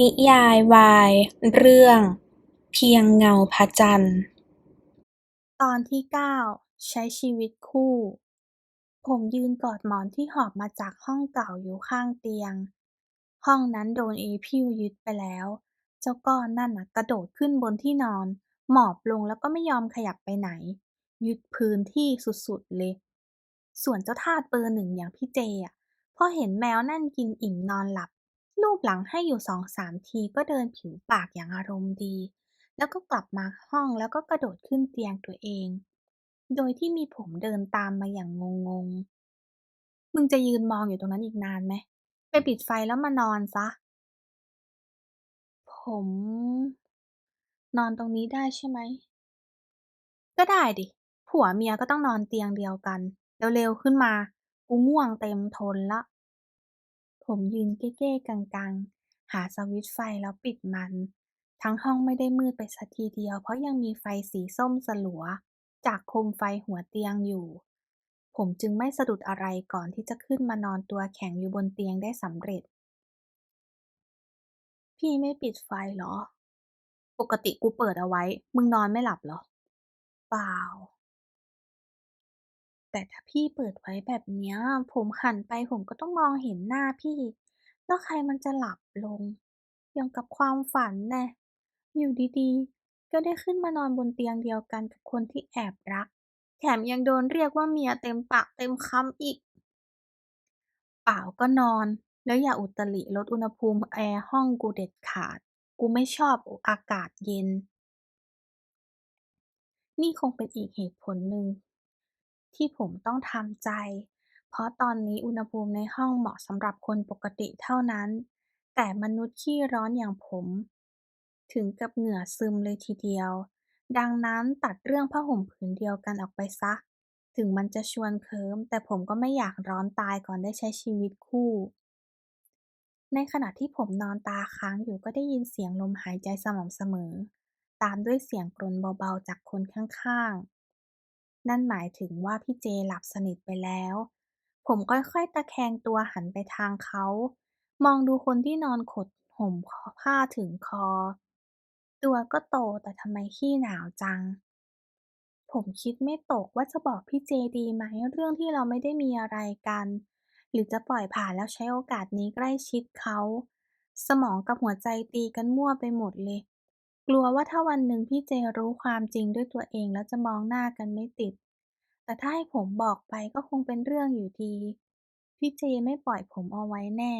นิยายวายเรื่อง เพียงเงาพระจันทร์ ตอนที่เก้าใช้ชีวิตคู่ ผมยืนกอดหมอนที่หอบมาจากห้องเก่าอยู่ข้างเตียง ห้องนั้นโดนเอพิวยึดไปแล้ว เจ้าก้อนนั่นน่ะกระโดดขึ้นบนที่นอน หมอบลงแล้วก็ไม่ยอมขยับไปไหน ยึดพื้นที่สุดๆเลย ส่วนเจ้าทาสเบอร์หนึ่งอย่างพี่เจอะ พอเห็นแมวนั่นกินอิ่มนอนหลับ ลูบหลังให้อยู่สองสามทีก็เดินผิวปากอย่างอารมณ์ดี แล้วก็กลับมาห้องแล้วก็กระโดดขึ้นเตียงตัวเอง โดยที่มีผมเดินตามมาอย่างงงๆมึงจะยืนมองอยู่ตรงนั้นอีกนานไหม ไปปิดไฟแล้วมานอนซะ ผม นอนตรงนี้ได้ใช่ไหม ก็ได้ดิ ผัวเมียก็ต้องนอนเตียงเดียวกัน เร็วๆขึ้นมา กูง่วงเต็มทนละ ผมยืนเก้ๆกังๆ หาสวิตช์ไฟแล้วปิดมัน ทั้งห้องไม่ได้มืดไปสักทีเดียว เพราะยังมีไฟสีส้มสลัว จากโคมไฟหัวเตียงอยู่ ผมจึงไม่สะดุดอะไรก่อนที่จะขึ้นมานอนตัวแข็งอยู่บนเตียงได้สำเร็จ พี่ไม่ปิดไฟเหรอ ปกติกูเปิดเอาไว้ มึงนอนไม่หลับเหรอ เปล่า แต่ถ้าพี่เปิดไว้แบบเนี้ย ผมหันไปผมก็ต้องมองเห็นหน้าพี่ แล้วใครมันจะหลับลง อย่างกับความฝันแน่อยู่ดีๆ ก็ได้ขึ้นมานอนบนเตียงเดียวกันกับคนที่แอบรัก แถมยังโดนเรียกว่าเมียเต็มปากเต็มคำอีก เปล่าก็นอน แล้วอย่าอุตริลดอุณหภูมิแอร์ห้องกูเด็ดขาด กูไม่ชอบอากาศเย็น นี่คงเป็นอีกเหตุผลหนึ่ง ที่ผมต้องทำใจ เพราะตอนนี้อุณหภูมิในห้องเหมาะสำหรับคนปกติเท่านั้น แต่มนุษย์ขี้ร้อนอย่างผม ถึงกับเหงื่อซึมเลยทีเดียว ดังนั้นตัดเรื่องผ้าห่มผืนเดียวกันออกไปซะ ถึงมันจะชวนเคิมแต่ผมก็ไม่อยากร้อนตายก่อนได้ใช้ชีวิตคู่ ในขณะที่ผมนอนตาค้างอยู่ก็ได้ยินเสียงลมหายใจสม่ำเสมอ ตามด้วยเสียงกรนเบาๆจากคนข้างๆ นั่นหมายถึงว่าพี่เจหลับสนิทไปแล้ว ผมค่อยๆตะแคงตัวหันไปทางเขา มองดูคนที่นอนขดห่มผ้าถึงคอ ตัวก็โตแต่ทำไมขี้หนาวจัง ผมคิดไม่ตกว่าจะบอกพี่เจดีไหมเรื่องที่เราไม่ได้มีอะไรกัน หรือจะปล่อยผ่านแล้วใช้โอกาสนี้ใกล้ชิดเขา สมองกับหัวใจตีกันมั่วไปหมดเลย กลัวว่าถ้าวันหนึ่งพี่เจรู้ความจริงด้วยตัวเองแล้วจะมองหน้ากันไม่ติด แต่ถ้าให้ผมบอกไปก็คงเป็นเรื่องอยู่ดี พี่เจไม่ปล่อยผมเอาไว้แน่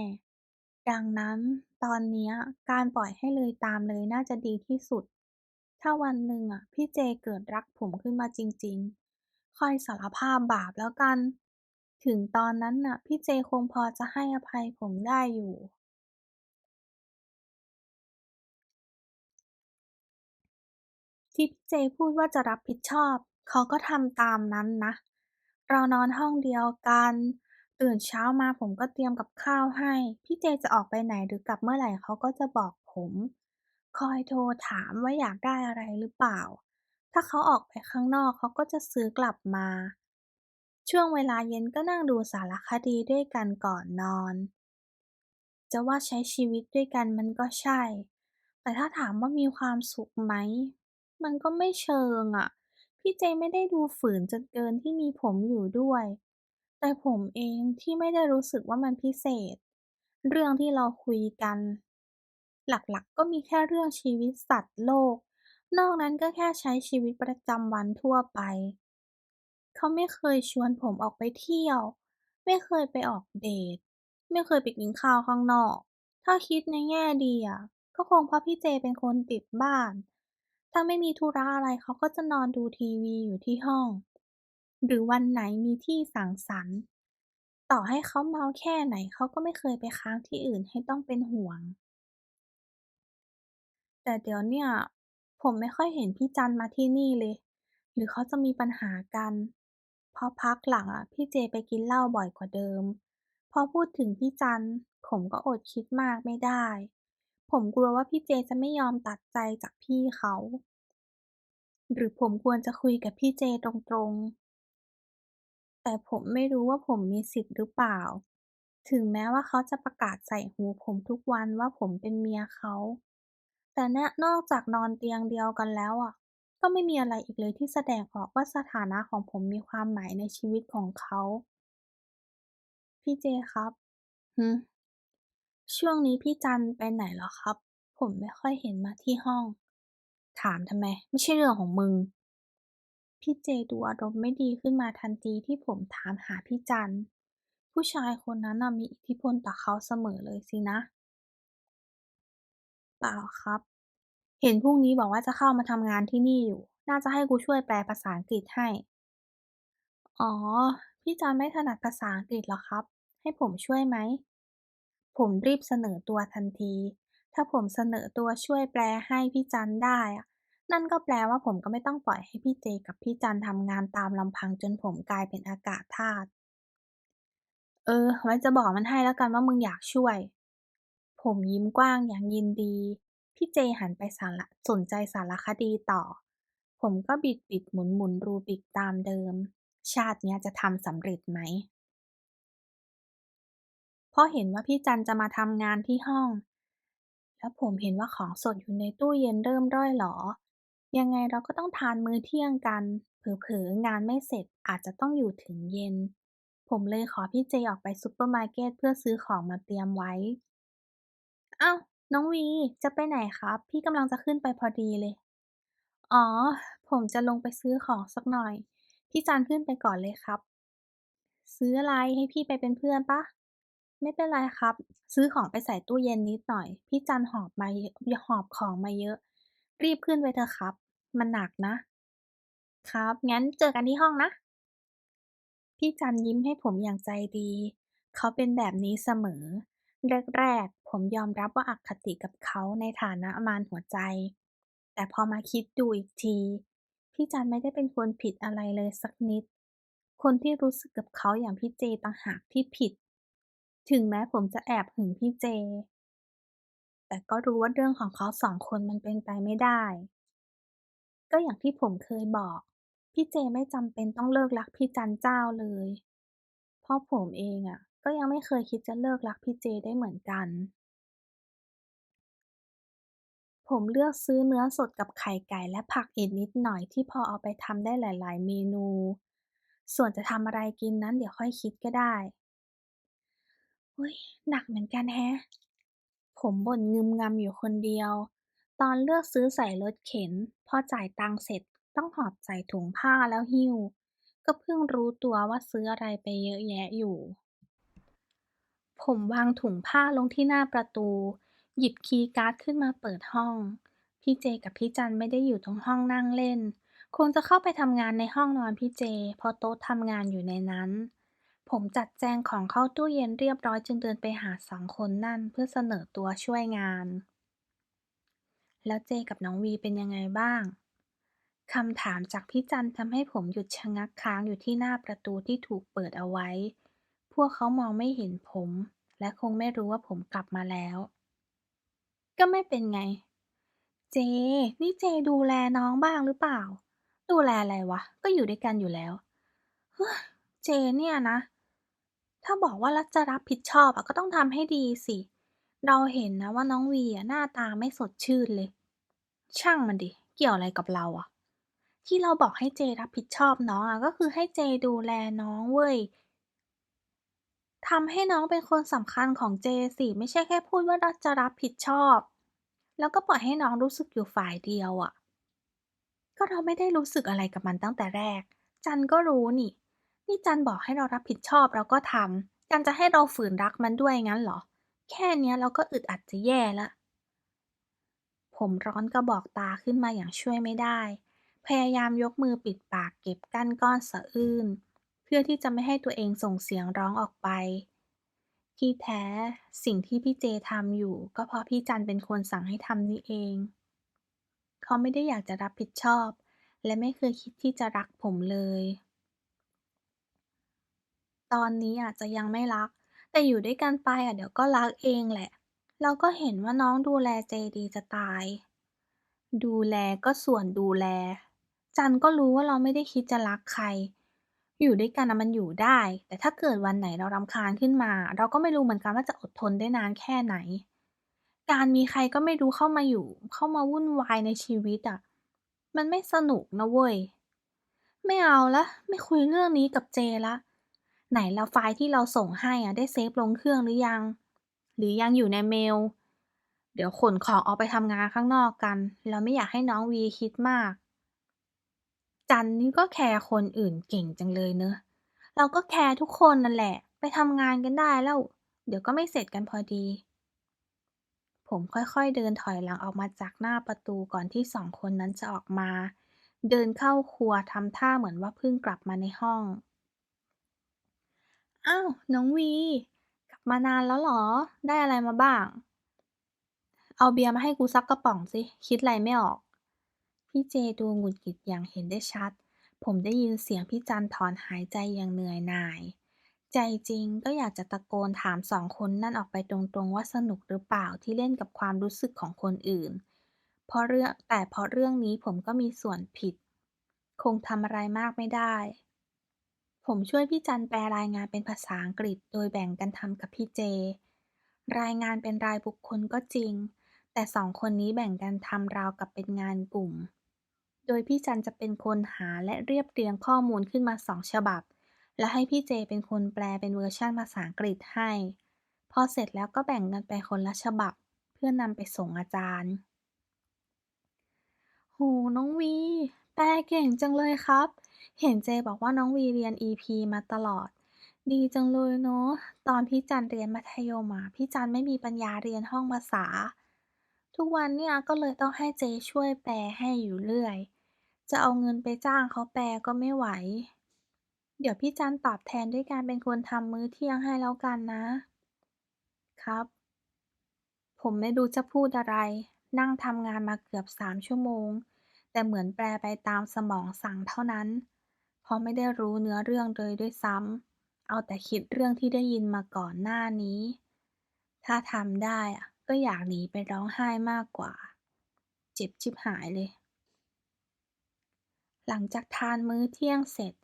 ดังนั้นตอนนี้การปล่อยให้เลยตามเลยน่าจะดีที่สุด ถ้าวันหนึ่งอะพี่เจเกิดรักผมขึ้นมาจริง ๆ ค่อยสารภาพบาปแล้วกัน ถึงตอนนั้นน่ะพี่เจคงพอจะให้อภัยผมได้อยู่ ที่พี่เจพูดว่าจะรับผิดชอบ เขาก็ทำตามนั้นนะ เรานอนห้องเดียวกัน ตื่นเช้ามาผมก็เตรียมกับข้าวให้ พี่เจจะออกไปไหนหรือกลับเมื่อไหร่เขาก็จะบอกผม คอยโทรถามว่าอยากได้อะไรหรือเปล่า ถ้าเขาออกไปข้างนอกเขาก็จะซื้อกลับมา ช่วงเวลาเย็นก็นั่งดูสารคดีด้วยกันก่อนนอน จะว่าใช้ชีวิตด้วยกันมันก็ใช่แต่ถ้าถามว่ามีความสุขไหม มันก็ไม่เชิงอะพี่เจไม่ได้ดูฝืนจนเกินที่มีผมอยู่ด้วย แต่ผมเองที่ไม่ได้รู้สึกว่ามันพิเศษ เรื่องที่เราคุยกัน หลักๆก็มีแค่เรื่องชีวิตสัตว์โลก นอกนั้นก็แค่ใช้ชีวิตประจำวันทั่วไป เขาไม่เคยชวนผมออกไปเที่ยว ไม่เคยไปออกเดตไม่เคยไปกินข้าวข้างนอก ถ้าคิดในแง่ดีอะก็คงเพราะพี่เจเป็นคนติดบ้าน ถ้าไม่มีธุระอะไรเขาก็จะนอนดูทีวีอยู่ที่ห้อง หรือวันไหนมีที่สังสรรค์ ต่อให้เขาเมาแค่ไหนเขาก็ไม่เคยไปค้างที่อื่นให้ต้องเป็นห่วง แต่เดี๋ยวเนี้ยผมไม่ค่อยเห็นพี่จันมาที่นี่เลย หรือเขาจะมีปัญหากันพราะพักหลังอะพี่เจไปกินเหล้าบ่อยกว่าเดิม พอพูดถึงพี่จันผมก็อดคิดมากไม่ได้ ผมกลัวว่าพี่เจจะไม่ยอมตัดใจจากพี่เขา หรือผมควรจะคุยกับพี่เจตรง ๆ แต่ผมไม่รู้ว่าผมมีสิทธิ์หรือเปล่า ถึงแม้ว่าเขาจะประกาศใส่หูผมทุกวันว่าผมเป็นเมียเขา แต่นี่นอกจากนอนเตียงเดียวกันแล้วอะ ก็ไม่มีอะไรอีกเลยที่แสดงออกว่าสถานะของผมมีความหมายในชีวิตของเขา พี่เจครับหืมช่วงนี้พี่จันไปไหนเหรอครับ ผมไม่ค่อยเห็นมาที่ห้อง ถามทำไม ไม่ใช่เรื่องของมึง พี่เจดูอารมณ์ไม่ดีขึ้นมาทันทีที่ผมถามหาพี่จัน ผู้ชายคนนั้นมีอิทธิพลต่อเขาเสมอเลยสินะ เปล่าครับ เห็นพรุ่งนี้บอกว่าจะเข้ามาทำงานที่นี่อยู่ น่าจะให้กูช่วยแปลภาษาอังกฤษให้ อ๋อ พี่จอนไม่ถนัดภาษาอังกฤษหรอครับ ให้ผมช่วยไหมผมรีบเสนอตัวทันที ถ้าผมเสนอตัวช่วยแปลให้พี่จันได้อะนั่นก็แปลว่าผมก็ไม่ต้องปล่อยให้พี่เจกับพี่จันทำงานตามลำพังจนผมกลายเป็นอากาศธาตุเออ ไว้จะบอกมันให้แล้วกันว่ามึงอยากช่วย ผมยิ้มกว้างอย่างยินดี พี่เจหันไปสาระสนใจสารคดีต่อ ผมก็บิดบิดหมุนหมุนรูบิกตามเดิม ชาตินี้จะทำสำเร็จไหมเพราะเห็นว่าพี่จันจะมาทำงานที่ห้อง แล้วผมเห็นว่าของสดอยู่ในตู้เย็นเริ่มร่อยหรอ ยังไงเราก็ต้องทานมื้อเที่ยงกัน เผลอๆ งานไม่เสร็จอาจจะต้องอยู่ถึงเย็น ผมเลยขอพี่เจออกไปซูเปอร์มาร์เก็ตเพื่อซื้อของมาเตรียมไว้ เอ้า น้องวี จะไปไหนครับ พี่กำลังจะขึ้นไปพอดีเลย อ๋อ ผมจะลงไปซื้อของสักหน่อย พี่จันขึ้นไปก่อนเลยครับ ซื้ออะไรให้พี่ไปเป็นเพื่อนปะ ไม่เป็นไรครับ ซื้อของไปใส่ตู้เย็นนิดหน่อย พี่จันหอบมาหอบของมาเยอะ รีบขึ้นไปเถอะครับ มันหนักนะ ครับ งั้นเจอกันที่ห้องนะ พี่จันยิ้มให้ผมอย่างใจดี เขาเป็นแบบนี้เสมอ แรกๆ ผมยอมรับว่าอักคติกับเขาในฐานะมารหัวใจ แต่พอมาคิดดูอีกที พี่จันไม่ได้เป็นคนผิดอะไรเลยสักนิด คนที่รู้สึกกับเขาอย่างพี่เจต่างหากที่ผิด ถึงแม้ผมจะแอบหึงพี่เจ แต่ก็รู้ว่าเรื่องของเขาสองคนมันเป็นไปไม่ได้ ก็อย่างที่ผมเคยบอก พี่เจไม่จำเป็นต้องเลิกรักพี่จันเจ้าเลย เพราะผมเองอะก็ยังไม่เคยคิดจะเลิกรักพี่เจได้เหมือนกัน ผมเลือกซื้อเนื้อสดกับไข่ไก่และผักอีกนิดหน่อยที่พอเอาไปทำได้หลาย ๆ เมนู ส่วนจะทำอะไรกินนั้นเดี๋ยวค่อยคิดก็ได้ อุ๊ยหนักเหมือนกันแฮะ ผมบ่นงึมงำอยู่คนเดียว ตอนเลือกซื้อใส่รถเข็น พอจ่ายตังค์เสร็จต้องหอบใส่ถุงผ้าแล้วหิ้ว ก็เพิ่งรู้ตัวว่าซื้ออะไรไปเยอะแยะอยู่ ผมวางถุงผ้าลงที่หน้าประตู หยิบคีย์การ์ดขึ้นมาเปิดห้อง พี่เจกับพี่จันไม่ได้อยู่ตรงห้องนั่งเล่น คงจะเข้าไปทำงานในห้องนอนพี่เจ เพราะโต๊ะทำงานอยู่ในนั้น ผมจัดแจงของเข้าตู้เย็นเรียบร้อยจึงเดินไปหาสองคนนั่นเพื่อเสนอตัวช่วยงาน แล้วเจกับน้องวีเป็นยังไงบ้างคำถามจากพี่จันทำให้ผมหยุดชะงักค้างอยู่ที่หน้าประตูที่ถูกเปิดเอาไว้ พวกเขามองไม่เห็นผม และคงไม่รู้ว่าผมกลับมาแล้ว ก็ไม่เป็นไง เจ นี่เจดูแลน้องบ้างหรือเปล่า ดูแลอะไรวะ ก็อยู่ด้วยกันอยู่แล้วเฮ้ยเจเนี่ยนะ ถ้าบอกว่ารักจะรับผิดชอบอะก็ต้องทำให้ดีสิ เราเห็นนะว่าน้องวีอะหน้าตาไม่สดชื่นเลย ช่างมันดิ เกี่ยวอะไรกับเราอะที่เราบอกให้เจรับผิดชอบน้องอะก็คือให้เจดูแลน้องเว้ยทำให้น้องเป็นคนสำคัญของเจสิไม่ใช่แค่พูดว่าเราจะรับผิดชอบ แล้วก็ปล่อยให้น้องรู้สึกอยู่ฝ่ายเดียวอะก็เราไม่ได้รู้สึกอะไรกับมันตั้งแต่แรก จันก็รู้นี่ นี่จันบอกให้เรารับผิดชอบเราก็ทำจันจะให้เราฝืนรักมันด้วยงั้นเหรอ แค่เนี้ยเราก็อึดอัดจะแย่ละ ผมร้อนกระบอกตาขึ้นมาอย่างช่วยไม่ได้ พยายามยกมือปิดปากเก็บกั้นก้อนสะอื้นเพื่อที่จะไม่ให้ตัวเองส่งเสียงร้องออกไปที่แท้สิ่งที่พี่เจทำอยู่ ก็เพราะพี่จันเป็นคนสั่งให้ทำนี่เอง เขาไม่ได้อยากจะรับผิดชอบ และไม่เคยคิดที่จะรักผมเลย ตอนนี้อาจจะยังไม่รัก แต่อยู่ด้วยกันไปอะเดี๋ยวก็รักเองแหละ เราก็เห็นว่าน้องดูแลเจดีจะตาย ดูแลก็ส่วนดูแล จันก็รู้ว่าเราไม่ได้คิดจะรักใคร อยู่ด้วยกันนะมันอยู่ได้ แต่ถ้าเกิดวันไหนเรารำคาญขึ้นมา เราก็ไม่รู้เหมือนกันว่าจะอดทนได้นานแค่ไหน การมีใครก็ไม่รู้เข้ามาอยู่ เข้ามาวุ่นวายในชีวิตอะมันไม่สนุกนะเว้ย ไม่เอาล้วไม่คุยเรื่องนี้กับเจแล้ว ไหนละไฟล์ที่เราส่งให้อะได้เซฟลงเครื่องหรือยัง หรือยังอยู่ในเมล เดี๋ยวขนของออกไปทำงานข้างนอกกัน เราไม่อยากให้น้องวีคิดมาก จันนี่ก็แคร์คนอื่นเก่งจังเลยเนอะ เราก็แคร์ทุกคนนั่นแหละ ไปทำงานกันได้แล้ว เดี๋ยวก็ไม่เสร็จกันพอดี ผมค่อยๆเดินถอยหลังออกมาจากหน้าประตูก่อนที่สองคนนั้นจะออกมา เดินเข้าครัวทำท่าเหมือนว่าเพิ่งกลับมาในห้อง อ้าว น้องวี กลับมานานแล้วหรอ ได้อะไรมาบ้าง เอาเบียร์มาให้กูสักกระป๋องสิ คิดอะไรไม่ออก พี่เจดูหงุดหงิดอย่างเห็นได้ชัด ผมได้ยินเสียงพี่จันถอนหายใจอย่างเหนื่อยหน่าย ใจจริงก็อยากจะตะโกนถามสองคนนั่นออกไปตรงๆว่าสนุกหรือเปล่าที่เล่นกับความรู้สึกของคนอื่น เพราะเรื่องแต่เพราะเรื่องนี้ผมก็มีส่วนผิด คงทำอะไรมากไม่ได้ ผมช่วยพี่จันแปลรายงานเป็นภาษาอังกฤษโดยแบ่งกันทำกับพี่เจ รายงานเป็นรายบุคคลก็จริง แต่สองคนนี้แบ่งกันทำราวกับเป็นงานกลุ่ม โดยพี่จันจะเป็นคนหาและเรียบเรียงข้อมูลขึ้นมาสองฉบับ และให้พี่เจเป็นคนแปลเป็นเวอร์ชันภาษาอังกฤษให้ พอเสร็จแล้วก็แบ่งกันไปคนละฉบับ เพื่อนำไปส่งอาจารย์โหน้องวี แปลเก่งจังเลยครับ เห็นเจบอกว่าน้องวีเรียน EP มาตลอด ดีจังเลยเนาะ ตอนพี่จันเรียนมัธยมอะพี่จันไม่มีปัญญาเรียนห้องภาษา ทุกวันเนี่ยก็เลยต้องให้เจช่วยแปลให้อยู่เรื่อย จะเอาเงินไปจ้างเขาแปลก็ไม่ไหว เดี๋ยวพี่จันตอบแทนด้วยการเป็นคนทำมื้อเที่ยงให้แล้วกันนะ ครับ ผมไม่รู้จะพูดอะไร นั่งทำงานมาเกือบสามชั่วโมง แต่เหมือนแปลไปตามสมองสั่งเท่านั้น เพราะไม่ได้รู้เนื้อเรื่องเลยด้วยซ้ำ เอาแต่คิดเรื่องที่ได้ยินมาก่อนหน้านี้ ถ้าทำได้ก็อยากหนีไปร้องไห้มากกว่า เจ็บชิบหายเลย หลังจากทานมื้อเที่ยงเสร็จ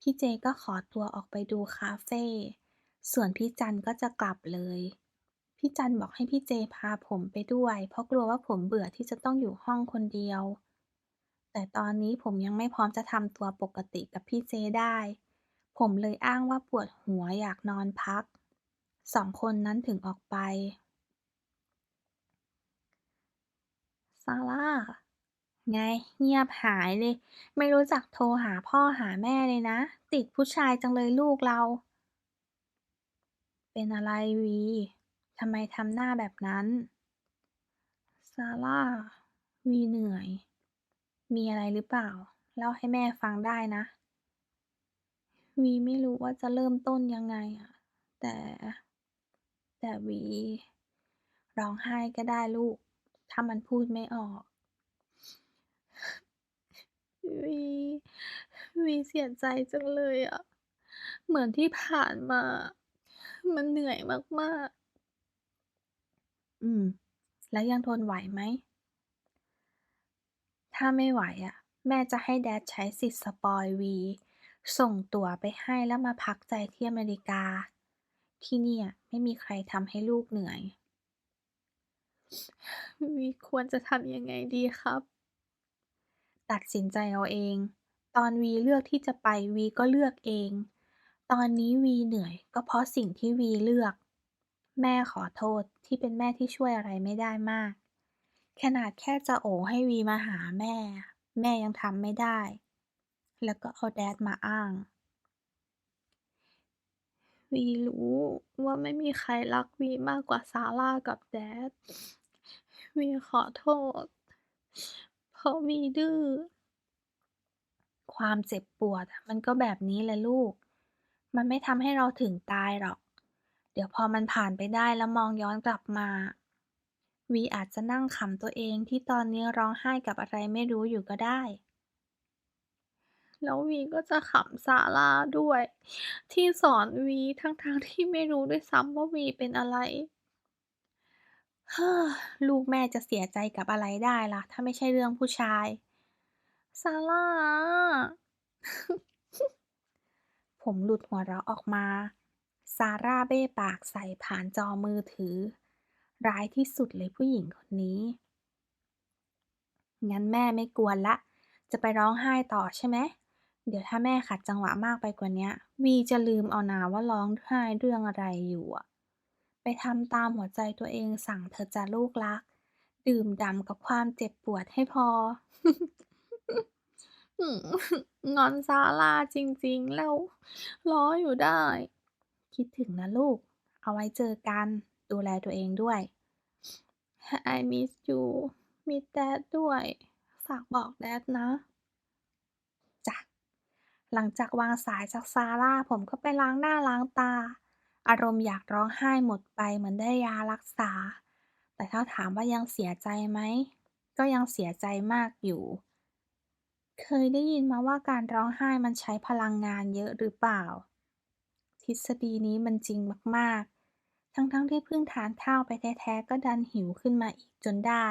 พี่เจก็ขอตัวออกไปดูคาเฟ่ ส่วนพี่จันก็จะกลับเลยพี่จันบอกให้พี่เจพาผมไปด้วย เพราะกลัวว่าผมเบื่อที่จะต้องอยู่ห้องคนเดียว แต่ตอนนี้ผมยังไม่พร้อมจะทำตัวปกติกับพี่เจได้ ผมเลยอ้างว่าปวดหัวอยากนอนพัก สองคนนั้นถึงออกไป ซาร่า ไง เงียบหายเลย ไม่รู้จักโทรหาพ่อหาแม่เลยนะ ติดผู้ชายจังเลยลูกเรา เป็นอะไรวีทำไมทำหน้าแบบนั้น ซาร่า วีเหนื่อย มีอะไรหรือเปล่า เล่าให้แม่ฟังได้นะ วีไม่รู้ว่าจะเริ่มต้นยังไงอะแต่ แต่วีร้องไห้ก็ได้ลูก ถ้ามันพูดไม่ออก วีวีเสียใจจังเลยอะเหมือนที่ผ่านมา มันเหนื่อยมาก ๆ อืม แล้วยังทนไหวไหม ถ้าไม่ไหวอะแม่จะให้แดดใช้สิทธิ์สปอยวี ส่งตั๋วไปให้แล้วมาพักใจที่อเมริกา ที่เนี่ยไม่มีใครทำให้ลูกเหนื่อย วีควรจะทำยังไงดีครับ ตัดสินใจเอาเอง ตอนวีเลือกที่จะไปวีก็เลือกเอง ตอนนี้วีเหนื่อย ก็เพราะสิ่งที่วีเลือก แม่ขอโทษที่เป็นแม่ที่ช่วยอะไรไม่ได้มาก ขนาดแค่จะโอให้วีมาหาแม่ แม่ยังทำไม่ได้ แล้วก็เอาแดดมาอ้าง วีรู้ว่าไม่มีใครรักวีมากกว่าซาร่ากับแดด วีขอโทษ เพราะวีดื้อ ความเจ็บปวดมันก็แบบนี้แหละลูก มันไม่ทำให้เราถึงตายหรอก เดี๋ยวพอมันผ่านไปได้แล้วมองย้อนกลับมา วีอาจจะนั่งขำตัวเองที่ตอนนี้ร้องไห้กับอะไรไม่รู้อยู่ก็ได้ แล้ววีก็จะขำซาร่าด้วย ที่สอนวีทั้งๆที่ไม่รู้ด้วยซ้ำว่าวีเป็นอะไรเฮ้อลูกแม่จะเสียใจกับอะไรได้ล่ะ ถ้าไม่ใช่เรื่องผู้ชายซาร่า ผมหลุดหัวเราะออกมา ซาร่าเบ้ปากใส่ผ่านจอมือถือ ร้ายที่สุดเลยผู้หญิงคนนี้ งั้นแม่ไม่กวนละ จะไปร้องไห้ต่อใช่ไหม เดี๋ยวถ้าแม่ขัดจังหวะมากไปกว่านี้วีจะลืมเอานาว่าร้องไห้เรื่องอะไรอยู่อะไปทำตามหัวใจตัวเองสั่งเธอจะลูกรัก ดื่มด่ำกับความเจ็บปวดให้พองอนซาร่าจริงๆ แล้วล้ออยู่ได้ คิดถึงนะลูก เอาไว้เจอกัน ดูแลตัวเองด้วย I miss you miss dad ด้วย ฝากบอกแดดนะจ้ะหลังจากวางสายจากซาร่าผมก็ไปล้างหน้าล้างตา อารมณ์อยากร้องไห้หมดไปเหมือนได้ยารักษา แต่ถ้าถามว่ายังเสียใจไหม ก็ยังเสียใจมากอยู่ เคยได้ยินมาว่าการร้องไห้มันใช้พลังงานเยอะหรือเปล่า ทฤษฎีนี้มันจริงมากๆ ทั้งๆที่เพิ่งทานข้าวไปแท้ๆก็ดันหิวขึ้นมาอีกจนได้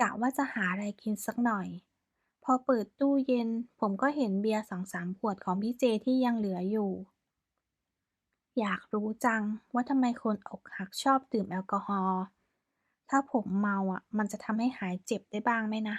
กะว่าจะหาอะไรกินสักหน่อย พอเปิดตู้เย็น ผมก็เห็นเบียร์สองสามขวดของพี่เจที่ยังเหลืออยู่ อยากรู้จังว่าทำไมคนอกหักชอบดื่มแอลกอฮอล์ถ้าผมเมาอะ มันจะทำให้หายเจ็บได้บ้างไหมนะ